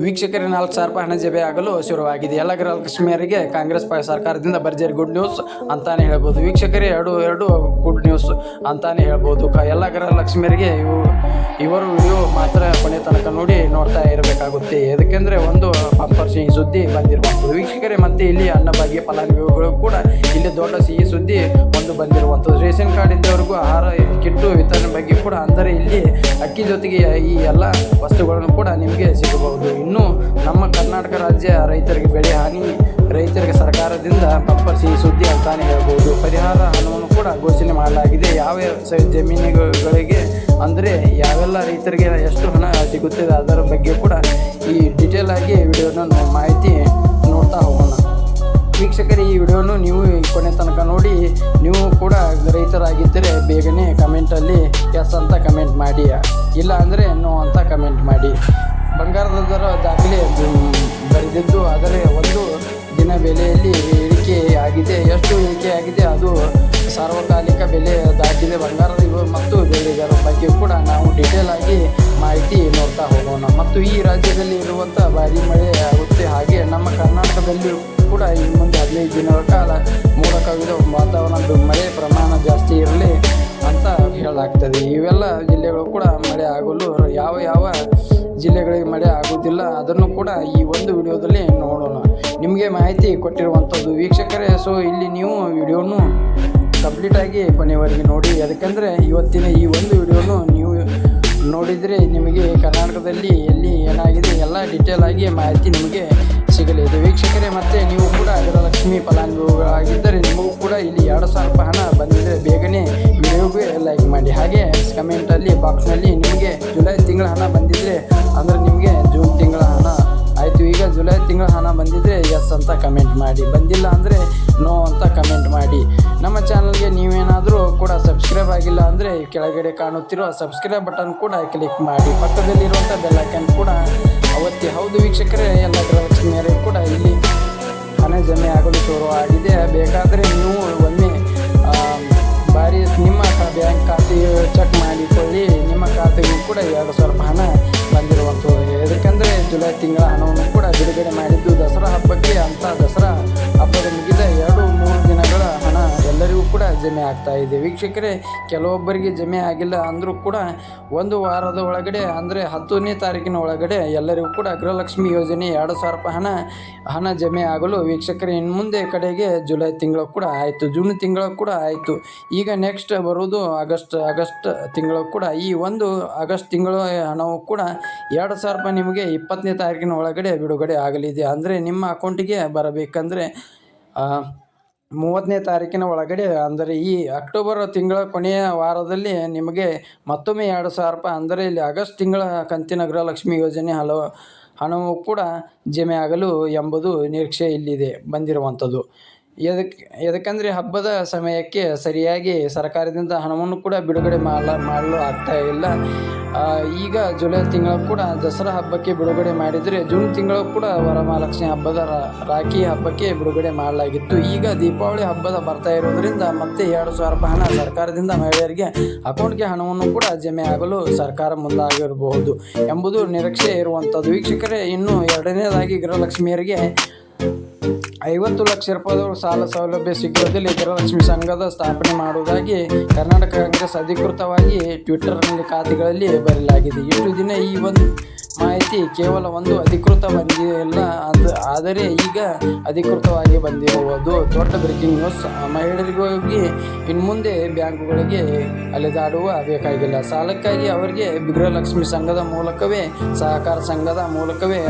ವೀಕ್ಷಕರಿಗೆ ನಾಲ್ಕು ಸಾವಿರ ರೂಪಾಯಿ ಹಣ ಜಬೆ ಆಗಲು ಶುರುವಾಗಿದೆ. ಎಲ್ಲ ಗೃಹಲಕ್ಷ್ಮಿಯರಿಗೆ ಕಾಂಗ್ರೆಸ್ ಸರ್ಕಾರದಿಂದ ಭರ್ಜರಿ ಗುಡ್ ನ್ಯೂಸ್ ಅಂತಾನೆ ಹೇಳ್ಬೋದು. ವೀಕ್ಷಕರೇ, ಎರಡು ಎರಡು ಗುಡ್ ನ್ಯೂಸ್ ಅಂತಾನೆ ಹೇಳ್ಬೋದು. ಕ ಎಲ್ಲ ಗೃಹಲಕ್ಷ್ಮಿಯರಿಗೆ ಇವು, ಇವರು ವಿಡಿಯೋ ಮಾತ್ರ ಕೊನೆ ತನಕ ನೋಡಿ ನೋಡ್ತಾ ಇರಬೇಕಾಗುತ್ತೆ. ಯಾಕೆಂದರೆ ಒಂದು ಪಂಪರ್ ಸಿಹಿ ಸುದ್ದಿ ಬಂದಿರಬಹುದು. ವೀಕ್ಷಕರೇ, ಮತ್ತು ಇಲ್ಲಿ ಅನ್ನಭಾಗ್ಯ ಫಲಾನುಭವಿಗಳು ಕೂಡ ದೊಡ್ಡ ಸಿಹಿ ಸುದ್ದಿ ಒಂದು ಬಂದಿರುವಂಥದ್ದು. ರೇಷನ್ ಕಾರ್ಡ್ ಇದ್ದವರಿಗೂ ಆಹಾರ, ಕಿಟ್ಟು ವಿತರಣೆ ಬಗ್ಗೆ ಕೂಡ ಅಂದರೆ ಇಲ್ಲಿ ಅಕ್ಕಿ ಜೊತೆಗೆ ಈ ಎಲ್ಲ ವಸ್ತುಗಳನ್ನು ಕೂಡ ನಿಮಗೆ ಸಿಗಬಹುದು. ಇನ್ನು ನಮ್ಮ ಕರ್ನಾಟಕ ರಾಜ್ಯ ರೈತರಿಗೆ ಬೆಳೆ ಹಾನಿ, ರೈತರಿಗೆ ಸರ್ಕಾರದಿಂದ ಪಪ್ಪ ಸಿಹಿ ಸುದ್ದಿ ಅಂತಾನೆ ಹೇಳ್ಬೋದು. ಪರಿಹಾರ ಹಣವನ್ನು ಕೂಡ ಘೋಷಣೆ ಮಾಡಲಾಗಿದೆ. ಯಾವ ಜಮೀನುಗಳಿಗೆ ಅಂದರೆ ಯಾವೆಲ್ಲ ರೈತರಿಗೆ ಎಷ್ಟು ಹಣ ಸಿಗುತ್ತದೆ ಅದರ ಬಗ್ಗೆ ಕೂಡ ಈ ಡಿಟೇಲ್ ಆಗಿ ವಿಡಿಯೋನ ಮಾಹಿತಿ ನೋಡ್ತಾ ಹೋಗೋಣ. ವೀಕ್ಷಕರೇ, ಈ ವಿಡಿಯೋನು ನೀವು ಕೊನೆ ತನಕ ನೋಡಿ, ನೀವು ಕೂಡ ರೈತರಾಗಿದ್ದರೆ ಬೇಗನೆ ಕಮೆಂಟಲ್ಲಿ ಎಸ್ ಅಂತ ಕಮೆಂಟ್ ಮಾಡಿ. ಇಲ್ಲ ಅಂದರೆ ನೋ ಅಂತ ಕಮೆಂಟ್ ಮಾಡಿ. ಬಂಗಾರದ ದರ ದಾಖಲೆ ಬರೆದಿದ್ದು, ಆದರೆ ಒಂದು ದಿನ ಬೆಲೆಯಲ್ಲಿ ಇಳಿಕೆ ಆಗಿದೆ. ಎಷ್ಟು ಇಳಿಕೆ ಆಗಿದೆ ಅದು ಸಾರ್ವಕಾಲಿಕ ಬೆಲೆ ದಾಟಿದೆ. ಬಂಗಾರದ ಮತ್ತು ಬೆಳ್ಳಿದರ ಬಗ್ಗೆ ಕೂಡ ನಾವು ಡೀಟೇಲ್ ಆಗಿ ಮಾಹಿತಿ ನೋಡ್ತಾ ಹೋಗೋಣ. ಮತ್ತು ಈ ರಾಜ್ಯದಲ್ಲಿ ಇರುವಂಥ ಭಾರಿ ಮಳೆ ಆಗುತ್ತೆ. ಹಾಗೆ ನಮ್ಮ ಕರ್ನಾಟಕದಲ್ಲಿ ಕೂಡ ಇನ್ನು ಮುಂದೆ ಹದಿನೈದು ದಿನಗಳ ಕಾಲ ಮೋಡ ಕವಿದ ವಾತಾವರಣ ಮಳೆ ಪ್ರಮಾಣ ಜಾಸ್ತಿ ಇರಲಿ ಅಂತ ಹೇಳಲಾಗ್ತದೆ. ಇವೆಲ್ಲ ಜಿಲ್ಲೆಗಳು ಕೂಡ ಮಳೆ ಆಗಲು ಯಾವ ಯಾವ ಜಿಲ್ಲೆಗಳಿಗೆ ಮಳೆ ಆಗುವುದಿಲ್ಲ ಅದನ್ನು ಕೂಡ ಈ ಒಂದು ವಿಡಿಯೋದಲ್ಲಿ ನೋಡೋಣ. ನಿಮಗೆ ಮಾಹಿತಿ ಕೊಟ್ಟಿರುವಂಥದ್ದು ವೀಕ್ಷಕರೇ ಸೊ ಇಲ್ಲಿ ನೀವು ವಿಡಿಯೋನು ಕಂಪ್ಲೀಟಾಗಿ ಕೊನೆಯವರೆಗೆ ನೋಡಿ. ಯಾಕಂದರೆ ಇವತ್ತಿನ ಈ ಒಂದು ವಿಡಿಯೋನು ನೀವು ನೋಡಿದರೆ ನಿಮಗೆ ಕರ್ನಾಟಕದಲ್ಲಿ ಎಲ್ಲಿ ಏನಾಗಿದೆ ಎಲ್ಲ ಡೀಟೇಲ್ ಆಗಿ ಮಾಹಿತಿ ನಿಮಗೆ ಸಿಗಲಿದೆ. ವೀಕ್ಷಕರೇ, ಮತ್ತು ನೀವು ಕೂಡ ಗೃಹಲಕ್ಷ್ಮಿ ಫಲಾನುಭವಿಗಳಾಗಿದ್ದರೆ ನಿಮಗೂ ಕೂಡ ಇಲ್ಲಿ ಎರಡು ಸಾವಿರ ರೂಪಾಯಿ ಹಣ ಬಂದಿದೆ. ಬೇಗನೆ ವಿಡಿಯೋಗೆ ಲೈಕ್ ಮಾಡಿ. ಹಾಗೆ ಕಮೆಂಟಲ್ಲಿ ಬಾಕ್ಸ್ನಲ್ಲಿ ನಿಮಗೆ ಜುಲೈ ತಿಂಗಳ ಹಣ ಬಂದಿದ್ದರೆ ಅಂದರೆ ನಿಮಗೆ ಜೂನ್ ತಿಂಗಳ ಹಣ ಆಯಿತು. ಈಗ ಜುಲೈ ತಿಂಗಳ ಹಣ ಬಂದಿದ್ದರೆ ಎಸ್ ಅಂತ ಕಮೆಂಟ್ ಮಾಡಿ. ಬಂದಿಲ್ಲ ಅಂದರೆ ನೋ ಅಂತ ಕಮೆಂಟ್ ಮಾಡಿ. ನಮ್ಮ ಚಾನಲ್ಗೆ ನೀವೇನಾದರೂ ಕೂಡ ಸಬ್ಸ್ಕ್ರೈಬ್ ಆಗಿಲ್ಲ ಅಂದರೆ ಕೆಳಗಡೆ ಕಾಣುತ್ತಿರುವ ಸಬ್ಸ್ಕ್ರೈಬ್ ಬಟನ್ ಕೂಡ ಕ್ಲಿಕ್ ಮಾಡಿ. ಪಕ್ಕದಲ್ಲಿರುವಂಥ ಬೆಲ್ಲೈಕನ್ ಕೂಡ ಅವತ್ತಿ ಹೌದು ವೀಕ್ಷಕರೇ, ಎಲ್ಲ ಕೂಡ ಇಲ್ಲಿ ಹಣ ಜಮೆ ಆಗಲು ಶುರುವಾಗಿದೆ. ಜಮೆ ಆಗ್ತಾ ಇದೆ. ವೀಕ್ಷಕರೇ, ಕೆಲವೊಬ್ಬರಿಗೆ ಜಮೆ ಆಗಿಲ್ಲ ಅಂದರೂ ಕೂಡ ಒಂದು ವಾರದ ಒಳಗಡೆ, ಅಂದರೆ ಹತ್ತನೇ ತಾರೀಕಿನ ಒಳಗಡೆ ಎಲ್ಲರಿಗೂ ಕೂಡ ಗೃಹಲಕ್ಷ್ಮಿ ಯೋಜನೆ ಎರಡು ಸಾವಿರ ರೂಪಾಯಿ ಹಣ ಹಣ ಜಮೆ ಆಗಲು ವೀಕ್ಷಕರೇ, ಇನ್ನು ಮುಂದೆ ಕಡೆಗೆ ಜುಲೈ ತಿಂಗಳು ಕೂಡ ಆಯಿತು. ಜೂನ್ ತಿಂಗಳು ಕೂಡ ಆಯಿತು. ಈಗ ನೆಕ್ಸ್ಟ್ ಬರುವುದು ಆಗಸ್ಟ್ ಆಗಸ್ಟ್ ತಿಂಗಳು ಕೂಡ. ಈ ಒಂದು ಆಗಸ್ಟ್ ತಿಂಗಳು ಹಣವು ಕೂಡ ಎರಡು ಸಾವಿರ ರೂಪಾಯಿ ನಿಮಗೆ ಇಪ್ಪತ್ತನೇ ತಾರೀಕಿನ ಒಳಗಡೆ ಬಿಡುಗಡೆ ಆಗಲಿದೆ. ಅಂದರೆ ನಿಮ್ಮ ಅಕೌಂಟಿಗೆ ಬರಬೇಕಂದ್ರೆ ಮೂವತ್ತನೇ ತಾರೀಕಿನ ಒಳಗಡೆ, ಅಂದರೆ ಈ ಅಕ್ಟೋಬರ್ ತಿಂಗಳ ಕೊನೆಯ ವಾರದಲ್ಲಿ ನಿಮಗೆ ಮತ್ತೊಮ್ಮೆ ಎರಡು ಸಾವಿರ ರೂಪಾಯಿ, ಅಂದರೆ ಇಲ್ಲಿ ಆಗಸ್ಟ್ ತಿಂಗಳ ಕಂತಿನ ಗೃಹಲಕ್ಷ್ಮಿ ಯೋಜನೆ ಹಲವು, ಹಣವು ಕೂಡ ಜಮೆ ಆಗಲು ಎಂಬುದು ನಿರೀಕ್ಷೆ ಇಲ್ಲಿದೆ, ಬಂದಿರುವಂಥದ್ದು. ಎದಕ್ಕೆ ಎದಕ್ಕಂದರೆ ಹಬ್ಬದ ಸಮಯಕ್ಕೆ ಸರಿಯಾಗಿ ಸರ್ಕಾರದಿಂದ ಹಣವನ್ನು ಕೂಡ ಬಿಡುಗಡೆ ಮಾಡ ಮಾಡಲು ಆಗ್ತಾ ಇಲ್ಲ. ಈಗ ಜುಲೈ ತಿಂಗಳು ಕೂಡ ದಸರಾ ಹಬ್ಬಕ್ಕೆ ಬಿಡುಗಡೆ ಮಾಡಿದರೆ ಜೂನ್ ತಿಂಗಳು ಕೂಡ ವರಮಹಾಲಕ್ಷ್ಮಿ ಹಬ್ಬದ ರಾಖಿ ಹಬ್ಬಕ್ಕೆ ಬಿಡುಗಡೆ ಮಾಡಲಾಗಿತ್ತು. ಈಗ ದೀಪಾವಳಿ ಹಬ್ಬದ ಬರ್ತಾ ಇರೋದರಿಂದ ಮತ್ತೆ ಎರಡು ಸಾವಿರ ರೂಪಾಯಿ ಹಣ ಸರ್ಕಾರದಿಂದ ಮಹಿಳೆಯರಿಗೆ ಅಕೌಂಟ್ಗೆ ಹಣವನ್ನು ಕೂಡ ಜಮೆ ಆಗಲು ಸರ್ಕಾರ ಮುಂದಾಗಿರಬಹುದು ಎಂಬುದು ನಿರೀಕ್ಷೆ ಇರುವಂಥದ್ದು ವೀಕ್ಷಕರೇ, ಇನ್ನು ಎರಡನೇದಾಗಿ ಗೃಹಲಕ್ಷ್ಮಿಯರಿಗೆ ಐವತ್ತು ಲಕ್ಷ ರೂಪಾಯಿ ಸಾಲ ಸೌಲಭ್ಯ ಸಿಗುವುದಿಲ್ಲ. ಗೃಹಲಕ್ಷ್ಮಿ ಸಂಘದ ಸ್ಥಾಪನೆ ಮಾಡುವುದಾಗಿ ಕರ್ನಾಟಕ ಕಾಂಗ್ರೆಸ್ ಅಧಿಕೃತವಾಗಿ ಟ್ವಿಟರ್ನಲ್ಲಿ ಖಾತೆಗಳಲ್ಲಿ ಬರೆಯಲಾಗಿದೆ. ಇಷ್ಟು ದಿನ ಈ ಒಂದು ಮಾಹಿತಿ ಕೇವಲ ಒಂದು ಅಧಿಕೃತ ಬಂದಿಲ್ಲ ಅದು ಆದರೆ ಈಗ ಅಧಿಕೃತವಾಗಿ ಬಂದಿರುವುದು ದೊಡ್ಡ ಬ್ರೇಕಿಂಗ್ ನ್ಯೂಸ್ ಮಹಿಳೆಯರಿಗಾಗಿ ಇನ್ನು ಮುಂದೆ ಬ್ಯಾಂಕುಗಳಿಗೆ ಅಲೆದಾಡುವ ಬೇಕಾಗಿಲ್ಲ. ಸಾಲಕ್ಕಾಗಿ ಅವರಿಗೆ ಗೃಹಲಕ್ಷ್ಮಿ ಸಂಘದ ಮೂಲಕವೇ, ಸಹಕಾರ ಸಂಘದ ಮೂಲಕವೇ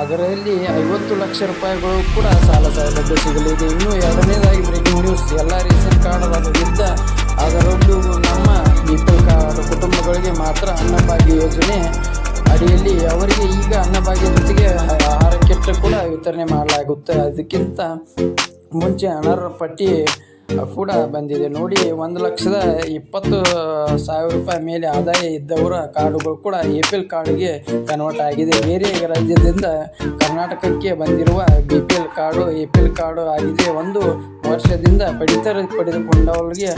ಅದರಲ್ಲಿ ಐವತ್ತು ಲಕ್ಷ ರೂಪಾಯಿಗಳು ಕೂಡ ಸಾಲ ಸೌಲಭ್ಯ ಸಿಗಲಿದೆ. ಇನ್ನು ಎರಡನೇದಾಗಿ ಬ್ರೇಕಿಂಗ್ ನ್ಯೂಸ್ ಎಲ್ಲ ರೇಷನ್ ಕಾರ್ಡ್ ಇದ್ದ ಅದರಲ್ಲೂ ನಮ್ಮ ಬಿ ಪಿ ಎಲ್ ಕಾರ್ಡ್ ಕುಟುಂಬಗಳಿಗೆ ಮಾತ್ರ ಅನ್ನಭಾಗ್ಯ ಯೋಜನೆ ಅಡಿಯಲ್ಲಿ ಅವರಿಗೆ ಈಗ ಅನ್ನಭಾಗ್ಯ ಜೊತೆಗೆ ಆಹಾರ ಕಿಟ್ ಕೂಡ ವಿತರಣೆ ಮಾಡಲಾಗುತ್ತೆ. ಅದಕ್ಕಿಂತ ಮುಂಚೆ ಅನರ್ಹ ಪಟ್ಟಿ ಕೂಡ ಬಂದಿದೆ. ನೋಡಿ, ಒಂದು ಲಕ್ಷದ ಇಪ್ಪತ್ತು ಸಾವಿರ ರೂಪಾಯಿ ಮೇಲೆ ಆದಾಯ ಇದ್ದವರ ಕಾರ್ಡುಗಳು ಕೂಡ ಎ ಪಿ ಎಲ್ ಕಾರ್ಡ್ಗೆ ಕನ್ವರ್ಟ್ ಆಗಿದೆ. ಬೇರೆ ರಾಜ್ಯದಿಂದ ಕರ್ನಾಟಕಕ್ಕೆ ಬಂದಿರುವ B P L card A P L card ಆಗಿದೆ. ಒಂದು ವರ್ಷದಿಂದ ಪಡಿತರ ಪಡೆದುಕೊಂಡವರಿಗೆ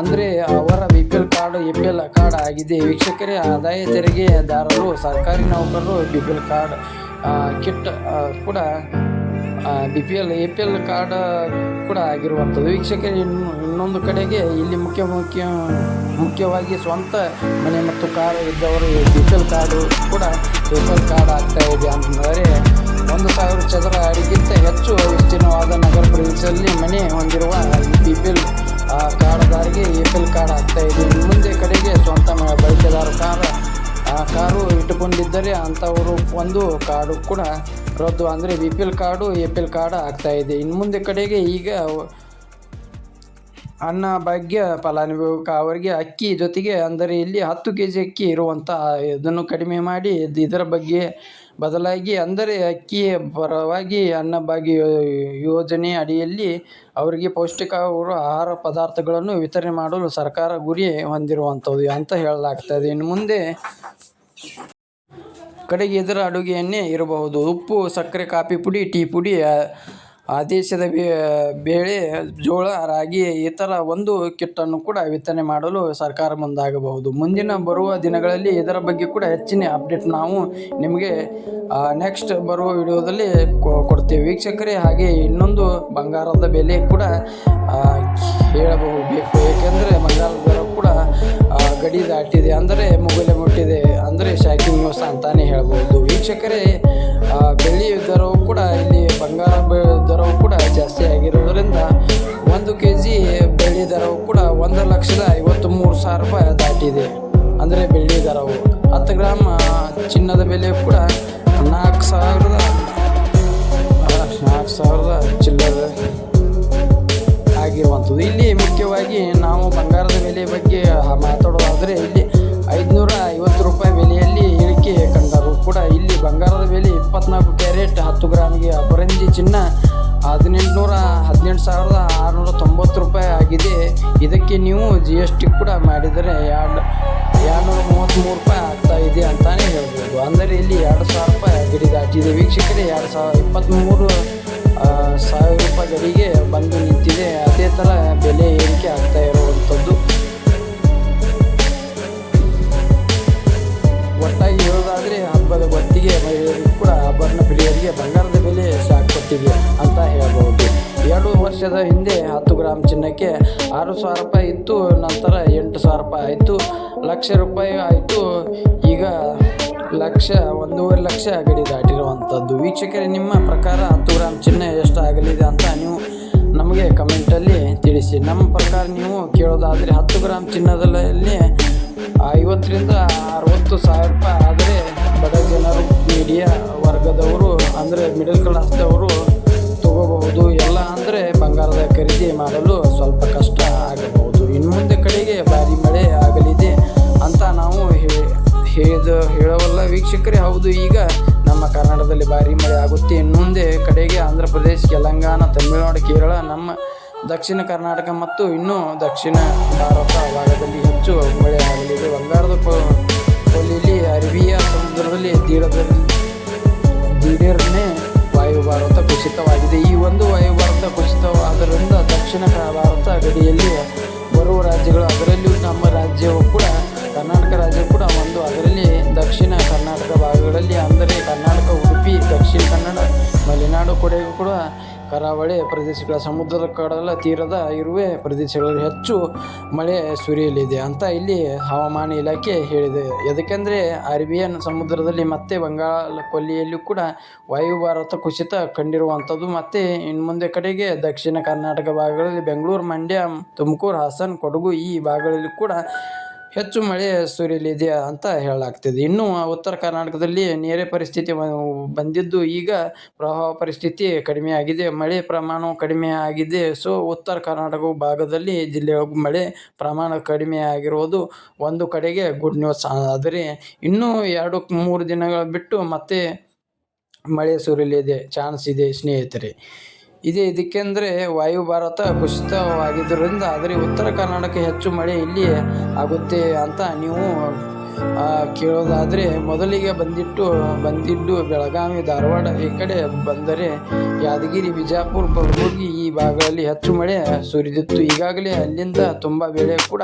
ಅಂದರೆ ಅವರ B P L card A P L card ಆಗಿದೆ. ವೀಕ್ಷಕರೇ, ಆದಾಯ ತೆರಿಗೆದಾರರು, ಸರ್ಕಾರಿ ನೌಕರರು B P L card kit ಕೂಡ B P L A P L card ಕೂಡ ಆಗಿರುವಂಥದ್ದು. ವೀಕ್ಷಕರು, ಇನ್ನು ಇನ್ನೊಂದು ಕಡೆಗೆ ಇಲ್ಲಿ ಮುಖ್ಯ ಮುಖ್ಯ, ಮುಖ್ಯವಾಗಿ ಸ್ವಂತ ಮನೆ ಮತ್ತು ಕಾರು ಇದ್ದವರು ಬಿ ಪಿ ಎಲ್ ಕಾರ್ಡು ಕೂಡ ಬಿ ಪಿ ಎಲ್ ಕಾರ್ಡ್ ಆಗ್ತಾ ಇದೆ ಅಂತಂದರೆ, ಒಂದು ಸಾವಿರ ಚದರ ಅಡಿಗಿಂತ ಹೆಚ್ಚು ವಿಸ್ತೀರ್ಣವಾದ ನಗರ ಪ್ರದೇಶದಲ್ಲಿ ಮನೆ ಹೊಂದಿರುವ ಬಿ ಪಿ ಎಲ್ ಕಾರ್ಡ್ದಾರಿಗೆ ಎ ಪಿ ಎಲ್ ಕಾರ್ಡ್ ಆಗ್ತಾ ಇದೆ. ಮುಂದೆ ಕಡೆಗೆ ಸ್ವಂತ ಬಳಕೆದಾರ ಕಾರ, ಆ, ಕಾರು ಇಟ್ಟುಕೊಂಡಿದ್ದರೆ ಅಂಥವರು ಒಂದು ಕಾರ್ಡು ಕೂಡ ರದ್ದು ಅಂದರೆ B P L card A P L card ಆಗ್ತಾಯಿದೆ ಇನ್ನು ಮುಂದೆ ಕಡೆಗೆ ಈಗ ಅನ್ನ, ಭಾಗ್ಯ, ಫಲಾನುಭವಿಕ ಅವರಿಗೆ ಅಕ್ಕಿ ಜೊತೆಗೆ ಅಂದರೆ ಇಲ್ಲಿ ಹತ್ತು ಕೆ ಜಿ ಅಕ್ಕಿ ಇರುವಂಥ ಇದನ್ನು ಕಡಿಮೆ ಮಾಡಿ ಇದ್- ಇದರ ಬಗ್ಗೆ ಬದಲಾಗಿ ಅಂದರೆ ಅಕ್ಕಿಯ ಪರವಾಗಿ ಅನ್ನಭಾಗ್ಯ ಯೋಜನೆ ಅಡಿಯಲ್ಲಿ ಅವರಿಗೆ ಪೌಷ್ಟಿಕ ಆಹಾರ ಪದಾರ್ಥಗಳನ್ನು ವಿತರಣೆ ಮಾಡಲು ಸರ್ಕಾರ ಗುರಿ ಹೊಂದಿರುವಂಥದ್ದು ಅಂತ ಹೇಳಲಾಗ್ತದೆ ಇನ್ನು ಮುಂದೆ ಕಡೆಗೆ ಇದರ ಅಡುಗೆಯನ್ನೇ ಇರಬಹುದು. ಉಪ್ಪು ಸಕ್ಕರೆ ಕಾಫಿ ಪುಡಿ ಟೀ ಪುಡಿ ಆ, ಆದೇಶದ ಬೇ- ಬೇಳೆ ಜೋಳ ರಾಗಿ ಈ ಥರ ಒಂದು ಕಿಟ್ಟನ್ನು ಕೂಡ ವಿತರಣೆ ಮಾಡಲು ಸರ್ಕಾರ ಮುಂದಾಗಬಹುದು. ಮುಂದಿನ ಬರುವ ದಿನಗಳಲ್ಲಿ ಇದರ ಬಗ್ಗೆ ಕೂಡ ಹೆಚ್ಚಿನ ಅಪ್ಡೇಟ್ ನಾವು ನಿಮಗೆ ನೆಕ್ಸ್ಟ್ ಬರುವ ವಿಡಿಯೋದಲ್ಲಿ ಕೊಡ್ತೇವೆ. ವೀಕ್ಷಕರೇ ಹಾಗೆ ಇನ್ನೊಂದು ಬಂಗಾರದ ಬೆಲೆ ಕೂಡ ಹೇಳಬಹುದು. ಬೇಕು ಏಕೆಂದರೆ ಬಂಗಾರದ ದರ ಕೂಡ ಗಡಿ ದಾಟಿದೆ. ಅಂದರೆ ಮುಗಿಲೆ ಮುಟ್ಟಿದೆ. ಅಂದರೆ ಶಾಕಿಂಗ್ ನ್ಯೂಸ್ ಅಂತಾನೆ ಹೇಳಬಹುದು. ವೀಕ್ಷಕರೇ ಬೆಳ್ಳಿ ದರವು ಕೂಡ ಇಲ್ಲಿ ಬಂಗಾರ ದರವು ಕೂಡ ಜಾಸ್ತಿ ಆಗಿರೋದ್ರಿಂದ ಒಂದು ಕೆ ಜಿ ಬೆಳ್ಳಿ ದರವು ಕೂಡ ಒಂದು ಲಕ್ಷದ ಐವತ್ತು ಮೂರು ಸಾವಿರ ರೂಪಾಯಿ ದಾಟಿದೆ. ಅಂದರೆ ಬೆಳ್ಳಿ ದರವು. ಹತ್ತು ಗ್ರಾಮ ಚಿನ್ನದ ಬೆಲೆ ಕೂಡ ನಾಲ್ಕು ಸಾವಿರದ ನಾಲ್ಕು ಸಾವಿರದ ಚಿಲ್ಲರೆ ಆಗಿರುವಂಥದ್ದು. ಇಲ್ಲಿ ಮುಖ್ಯವಾಗಿ ನಾವು ಬಂಗಾರದ ಬೆಲೆ ಬಗ್ಗೆ ಮಾತಾಡೋದಾದರೆ ಇಲ್ಲಿ ಐದುನೂರ ಐವತ್ತು ರೂಪಾಯಿ ಬೆಲೆಯಲ್ಲಿ ಇಳಿಕೆ ಕೂಡ ಇದಕ್ಕೆ ನೀವು ಜಿ ಎಸ್ ಟಿ ಕೂಡ ಮಾಡಿದರೆ ಎರಡು ಎರಡುನೂರ ಮೂವತ್ತ್ಮೂರು ರೂಪಾಯಿ ಆಗ್ತಾ ಇದೆ ಅಂತಾನೆ ಹೇಳ್ಬೋದು. ಅಂದರೆ ಇಲ್ಲಿ ಎರಡು ಸಾವಿರ ರೂಪಾಯಿ ಗಡಿ ದಾಟಿದೆ ವೀಕ್ಷಕರೇ, ಎರಡು ಸಾವಿರ ಇಪ್ಪತ್ತ್ಮೂರು ಸಾವಿರ ರೂಪಾಯಿ ಗಡಿಗೆ ಬಂದು ನಿಂತಿದೆ. ಅದೇ ಥರ ಬೆಲೆ ಏರಿಕೆ ಆಗ್ತಾ ವರ್ಷದ ಹಿಂದೆ ಹತ್ತು ಗ್ರಾಮ್ ಚಿನ್ನಕ್ಕೆ ಆರು ಸಾವಿರ ರೂಪಾಯಿ ಇತ್ತು, ನಂತರ ಎಂಟು ಸಾವಿರ ರೂಪಾಯಿ ಆಯಿತು, ಲಕ್ಷ ರೂಪಾಯಿ ಆಯಿತು. ಈಗ ಲಕ್ಷ, ಒಂದೂವರೆ ಲಕ್ಷ ಗಡಿ ದಾಟಿರುವಂಥದ್ದು ವೀಕ್ಷಕರೇ, ನಿಮ್ಮ ಪ್ರಕಾರ ಹತ್ತು ಗ್ರಾಮ್ ಚಿನ್ನ ಎಷ್ಟು ಆಗಲಿದೆ ಅಂತ ನೀವು ನಮಗೆ ಕಮೆಂಟಲ್ಲಿ ತಿಳಿಸಿ. ನಮ್ಮ ಪ್ರಕಾರ ನೀವು ಕೇಳೋದಾದರೆ ಹತ್ತು ಗ್ರಾಮ್ ಚಿನ್ನದಲ್ಲಿ ಐವತ್ತರಿಂದ ಅರವತ್ತು ಸಾವಿರ ರೂಪಾಯಿ ಆದರೆ ಬಡ ಜನರು ಮೀಡಿಯಾ ವರ್ಗದವರು, ಅಂದರೆ ಮಿಡಲ್ ಕ್ಲಾಸ್ದವರು ಖರೀದಿ ಮಾಡಲು ಸ್ವಲ್ಪ ಕಷ್ಟ ಆಗಬಹುದು. ಇನ್ನು ಮುಂದೆ ಕಡೆಗೆ ಭಾರಿ ಮಳೆ ಆಗಲಿದೆ ಅಂತ ನಾವು ಹೇಳಿದ ಹೇಳವಲ್ಲ ವೀಕ್ಷಕರೇ. ಹೌದು, ಈಗ ನಮ್ಮ ಕರ್ನಾಟಕದಲ್ಲಿ ಭಾರಿ ಮಳೆ ಆಗುತ್ತೆ. ಇನ್ನು ಮುಂದೆ ಕಡೆಗೆ ಆಂಧ್ರ ಪ್ರದೇಶ, ತೆಲಂಗಾಣ, ತಮಿಳುನಾಡು, ಕೇರಳ, ನಮ್ಮ ದಕ್ಷಿಣ ಕರ್ನಾಟಕ ಮತ್ತು ಇನ್ನೂ ದಕ್ಷಿಣ ಭಾರತ ಭಾಗದಲ್ಲಿ ಹೆಚ್ಚು ಮಳೆ ಆಗಲಿದೆ. ಬಂಗಾರದ ಕೊ- ಕೊಲ್ಲಿಲಿ ಅರಬಿಯ ಸಮುದ್ರದಲ್ಲಿ ವಾಯು ಭಾರತ ಕುಸಿತವಾಗಿದೆ. ಈ ಒಂದು ವಾಯು ಭಾರತ ಕುಸಿತವಾದ್ದರಿಂದ ದಕ್ಷಿಣ ಭಾರತ ಗಡಿಯಲ್ಲಿ ಬರುವ ರಾಜ್ಯಗಳು ಅದರಲ್ಲಿಯೂ ನಮ್ಮ ರಾಜ್ಯವು ಕೂಡ, ಕರ್ನಾಟಕ ರಾಜ್ಯ ಕೂಡ ಒಂದು, ಅದರಲ್ಲಿ ದಕ್ಷಿಣ ಕರ್ನಾಟಕ ಭಾಗಗಳಲ್ಲಿ, ಅಂದರೆ ಕರ್ನಾಟಕ, ಉಡುಪಿ, ದಕ್ಷಿಣ ಕನ್ನಡ, ಮಲೆನಾಡು ಕೂಡ ಕರಾವಳಿ ಪ್ರದೇಶಗಳ ಸಮುದ್ರದ ಕಡಲ ತೀರದ ಇರುವೆ ಪ್ರದೇಶಗಳಲ್ಲಿ ಹೆಚ್ಚು ಮಳೆ ಸುರಿಯಲಿದೆ ಅಂತ ಇಲ್ಲಿ ಹವಾಮಾನ ಇಲಾಖೆ ಹೇಳಿದೆ. ಎದಕ್ಕೆಂದರೆ ಅರೇಬಿಯನ್ ಸಮುದ್ರದಲ್ಲಿ ಮತ್ತೆ ಬಂಗಾಳ ಕೊಲ್ಲಿಯಲ್ಲೂ ಕೂಡ ವಾಯುಭಾರತ ಕುಸಿತ ಕಂಡಿರುವಂಥದ್ದು. ಮತ್ತು ಇನ್ನು ಮುಂದೆ ಕಡೆಗೆ ದಕ್ಷಿಣ ಕರ್ನಾಟಕ ಭಾಗಗಳಲ್ಲಿ ಬೆಂಗಳೂರು, ಮಂಡ್ಯ, ತುಮಕೂರು, ಹಾಸನ, ಕೊಡಗು ಈ ಭಾಗಗಳಲ್ಲಿ ಕೂಡ ಹೆಚ್ಚು ಮಳೆ ಸುರಿಯಲಿದೆ ಅಂತ ಹೇಳಲಾಗ್ತಿದೆ. ಇನ್ನು ಉತ್ತರ ಕರ್ನಾಟಕದಲ್ಲಿ ನೆರೆ ಪರಿಸ್ಥಿತಿ ಬಂದಿದ್ದು ಈಗ ಪ್ರವಾಹ ಪರಿಸ್ಥಿತಿ ಕಡಿಮೆ ಆಗಿದೆ ಮಳೆ ಪ್ರಮಾಣವು ಕಡಿಮೆ ಆಗಿದೆ ಸೊ ಉತ್ತರ ಕರ್ನಾಟಕ ಭಾಗದಲ್ಲಿ ಜಿಲ್ಲೆಯ ಮಳೆ ಪ್ರಮಾಣ ಕಡಿಮೆ ಆಗಿರುವುದು ಒಂದು ಕಡೆಗೆ ಗುಡ್ ನ್ಯೂಸ್ ಆದರೆ ಇನ್ನೂ ಎರಡು, ಮೂರು ದಿನಗಳು ಬಿಟ್ಟು ಮತ್ತೆ ಮಳೆ ಸುರಿಯಲಿದೆ. ಚಾನ್ಸ್ ಇದೆ ಸ್ನೇಹಿತರೆ. ಇದೆ ಇದಕ್ಕೆಂದರೆ ವಾಯುಭಾರತ ಕುಸಿತವಾಗಿದ್ದರಿಂದ ಆದರೆ ಉತ್ತರ ಕರ್ನಾಟಕ ಹೆಚ್ಚು ಮಳೆ ಇಲ್ಲಿ ಆಗುತ್ತೆ ಅಂತ ನೀವು ಕೇಳೋದಾದರೆ ಮೊದಲಿಗೆ ಬಂದಿಟ್ಟು, ಬಂದಿದ್ದು ಬೆಳಗಾವಿ, ಧಾರವಾಡ ಈ ಕಡೆ ಬಂದರೆ ಯಾದಗಿರಿ, ಬಿಜಾಪುರ, ಕಲಬುರಗಿ ಈ ಭಾಗಗಳಲ್ಲಿ ಹೆಚ್ಚು ಮಳೆ ಸುರಿದಿತ್ತು. ಈಗಾಗಲೇ ಅಲ್ಲಿಂದ ತುಂಬ ಬೆಳೆ ಕೂಡ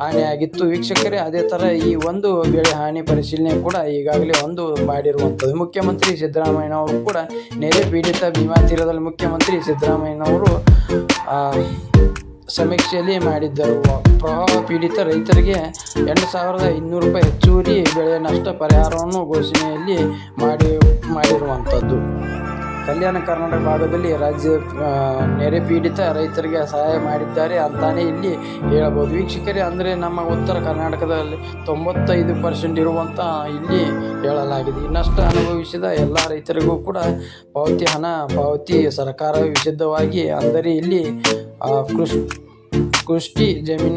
ಹಾನಿಯಾಗಿತ್ತು ವೀಕ್ಷಕರೇ, ಅದೇ ಥರ ಈ ಒಂದು ಬೆಳೆ ಹಾನಿ ಪರಿಶೀಲನೆ ಕೂಡ ಈಗಾಗಲೇ ಒಂದು ಮಾಡಿರುವಂಥದ್ದು. ಮುಖ್ಯಮಂತ್ರಿ ಸಿದ್ದರಾಮಯ್ಯನವರು ಕೂಡ ನೆರೆ ಪೀಡಿತ ಭೀಮಾ ತೀರದಲ್ಲಿ ಮುಖ್ಯಮಂತ್ರಿ ಸಿದ್ದರಾಮಯ್ಯನವರು ಸಮೀಕ್ಷೆಯಲ್ಲಿ ಮಾಡಿದ್ದರು. ಪ್ರವಾಹ ಪೀಡಿತ ರೈತರಿಗೆ ಎರಡು ಸಾವಿರದ ಇನ್ನೂರು ರೂಪಾಯಿ ಹೆಚ್ಚುವರಿ ಬೆಳೆ ನಷ್ಟ ಪರಿಹಾರವನ್ನು ಘೋಷಣೆಯಲ್ಲಿ ಮಾಡಿ, ಮಾಡಿರುವಂಥದ್ದು. ಕಲ್ಯಾಣ ಕರ್ನಾಟಕ ಭಾಗದಲ್ಲಿ ರಾಜ್ಯ ನೆರೆ ಪೀಡಿತ ರೈತರಿಗೆ ಸಹಾಯ ಮಾಡಿದ್ದಾರೆ ಅಂತಾನೆ ಇಲ್ಲಿ ಹೇಳಬಹುದು. ವೀಕ್ಷಕರೇ, ಅಂದರೆ ನಮ್ಮ ಉತ್ತರ ಕರ್ನಾಟಕದಲ್ಲಿ ತೊಂಬತ್ತೈದು ಪರ್ಸೆಂಟ್ ಇರುವಂಥ ಇಲ್ಲಿ ಹೇಳಲಾಗಿದೆ. ಇನ್ನಷ್ಟು ನಷ್ಟ ಅನುಭವಿಸಿದ ಎಲ್ಲ ರೈತರಿಗೂ ಕೂಡ ಪಾವತಿ ಹಣ, ಪಾವತಿ ಸರ್ಕಾರ ವಿಶುದ್ಧವಾಗಿ ಅಂದರೆ ಇಲ್ಲಿ कु ज़मीन